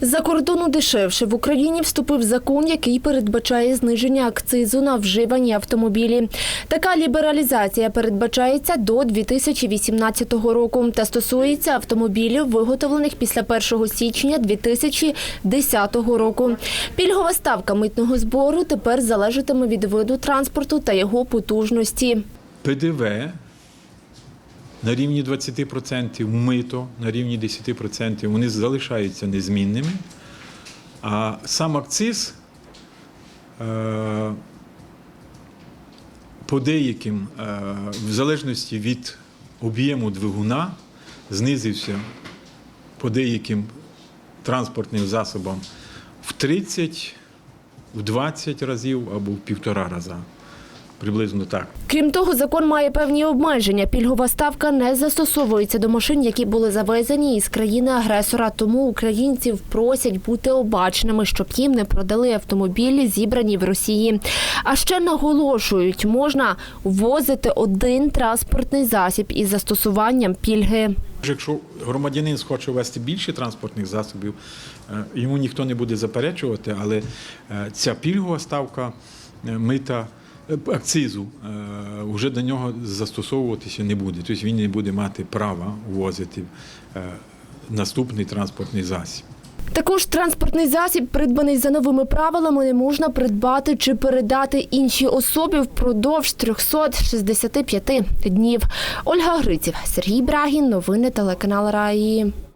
За кордону дешевше в Україні вступив закон, який передбачає зниження акцизу на вживані автомобілі. Така лібералізація передбачається до 2018 року та стосується автомобілів, виготовлених після 1 січня 2010 року. Пільгова ставка митного збору тепер залежатиме від виду транспорту та його потужності. ПДВ на рівні 20%, мито на рівні 10%, вони залишаються незмінними. А сам акциз е, по деяким, е, в залежності від об'єму двигуна, знизився по деяким транспортним засобам в 30, в 20 разів або в півтора раза. Приблизно так. Крім того, закон має певні обмеження. Пільгова ставка не застосовується до машин, які були завезені із країни-агресора. Тому українців просять бути обачними, щоб їм не продали автомобілі, зібрані в Росії. А ще наголошують, можна ввозити один транспортний засіб із застосуванням пільги. Якщо громадянин схоче вести більше транспортних засобів, е, йому ніхто не буде заперечувати, але е, ця пільгова ставка е, мита акцизу е, вже до нього застосовуватися не буде. Тобто він не буде мати права ввозити е, наступний транспортний засіб. Також транспортний засіб, придбаний за новими правилами, не можна придбати чи передати іншій особі впродовж 365 днів. Ольга Гриців, Сергій Брагін, новини телеканал Раї.